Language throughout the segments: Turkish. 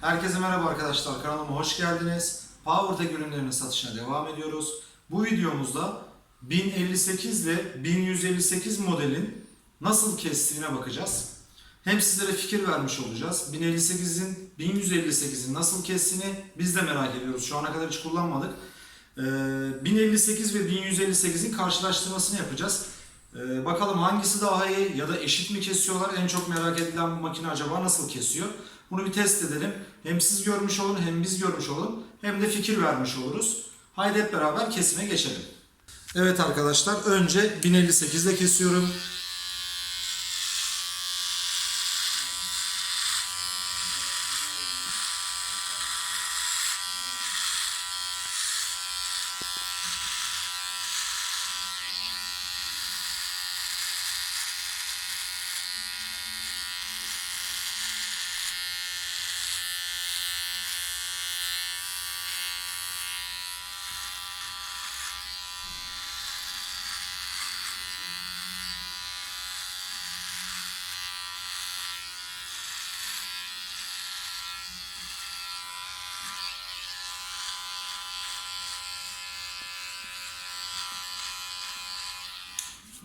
Herkese merhaba arkadaşlar, kanalıma hoş geldiniz. PowerTech ürünlerinin satışına devam ediyoruz. Bu videomuzda 1058 ile 1158 modelin nasıl kestiğine bakacağız. Hem sizlere fikir vermiş olacağız. 1058'in 1158'in nasıl kestiğini biz de merak ediyoruz. Şu ana kadar hiç kullanmadık. Ee, 1058 ve 1158'in karşılaştırmasını yapacağız. Ee, bakalım hangisi daha iyi ya da eşit mi kesiyorlar? En çok merak edilen bu makine acaba nasıl kesiyor? Bunu bir test edelim. Hem siz görmüş olun hem biz görmüş olun. Hem de fikir vermiş oluruz. Haydi hep beraber kesime geçelim. Evet arkadaşlar önce 1058 ile kesiyorum.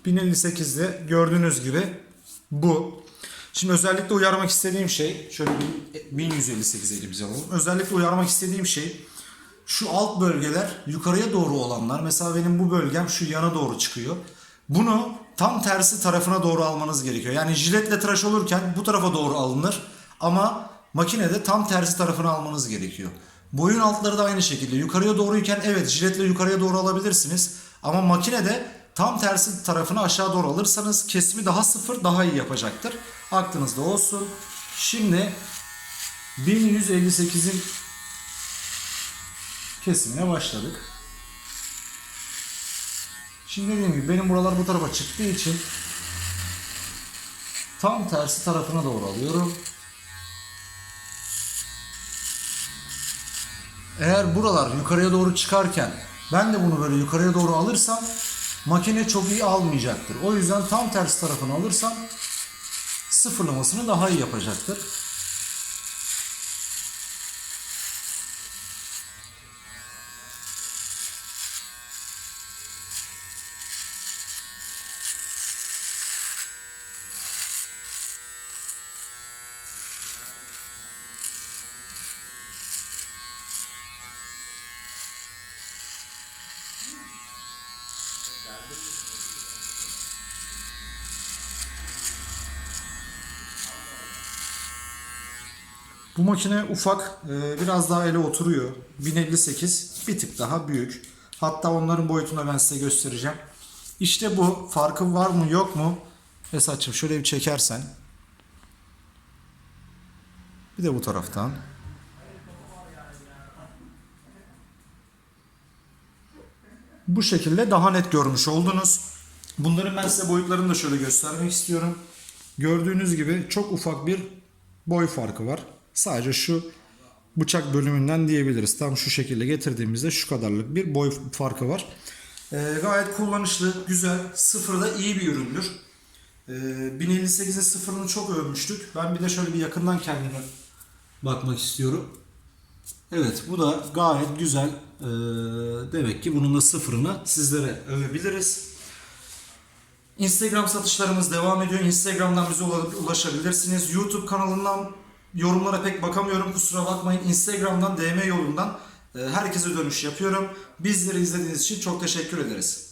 ...1058'de gördüğünüz gibi bu. Şimdi özellikle uyarmak istediğim şey... ...şöyle bir 1158 elimize alalım. Özellikle uyarmak istediğim şey... ...şu alt bölgeler yukarıya doğru olanlar... ...mesela benim bu bölgem şu yana doğru çıkıyor. Bunu tam tersi tarafına doğru almanız gerekiyor. Yani jiletle tıraş olurken bu tarafa doğru alınır. Ama makinede tam tersi tarafına almanız gerekiyor. Boyun altları da aynı şekilde. Yukarıya doğruyken evet jiletle yukarıya doğru alabilirsiniz. Ama makinede tam tersi tarafını aşağı doğru alırsanız kesimi daha sıfır daha iyi yapacaktır. Aklınızda olsun. Şimdi 1158'in kesimine başladık. Şimdi dediğim gibi benim buralar bu tarafa çıktığı için tam tersi tarafına doğru alıyorum. Eğer buralar yukarıya doğru çıkarken ben de bunu böyle yukarıya doğru alırsam makine çok iyi almayacaktır. O yüzden tam tersi tarafını alırsam sıfırlamasını daha iyi yapacaktır. Bu makine ufak, e, biraz daha ele oturuyor. 1058 bir tık daha büyük. Hatta onların boyutunu ben size göstereceğim. İşte bu. Farkı var mı yok mu? Esat'cığım şöyle bir çekersen. Bir de bu taraftan. Bu şekilde daha net görmüş oldunuz. Bunların ben size boyutlarını da şöyle göstermek istiyorum. Gördüğünüz gibi çok ufak bir boy farkı var. Sadece şu bıçak bölümünden diyebiliriz. Tam şu şekilde getirdiğimizde şu kadarlık bir boy farkı var. Ee, gayet kullanışlı, güzel, sıfırda iyi bir üründür. Ee, 1058'in sıfırını çok övmüştük. Ben bir de şöyle bir yakından kendime bakmak istiyorum. Evet bu da gayet güzel. Ee, demek ki bunun da sıfırını sizlere övebiliriz. Instagram satışlarımız devam ediyor. Instagram'dan bize ula- ulaşabilirsiniz. YouTube kanalından yorumlara pek bakamıyorum kusura bakmayın. Instagram'dan DM yolundan e, herkese dönüş yapıyorum. Bizleri izlediğiniz için çok teşekkür ederiz.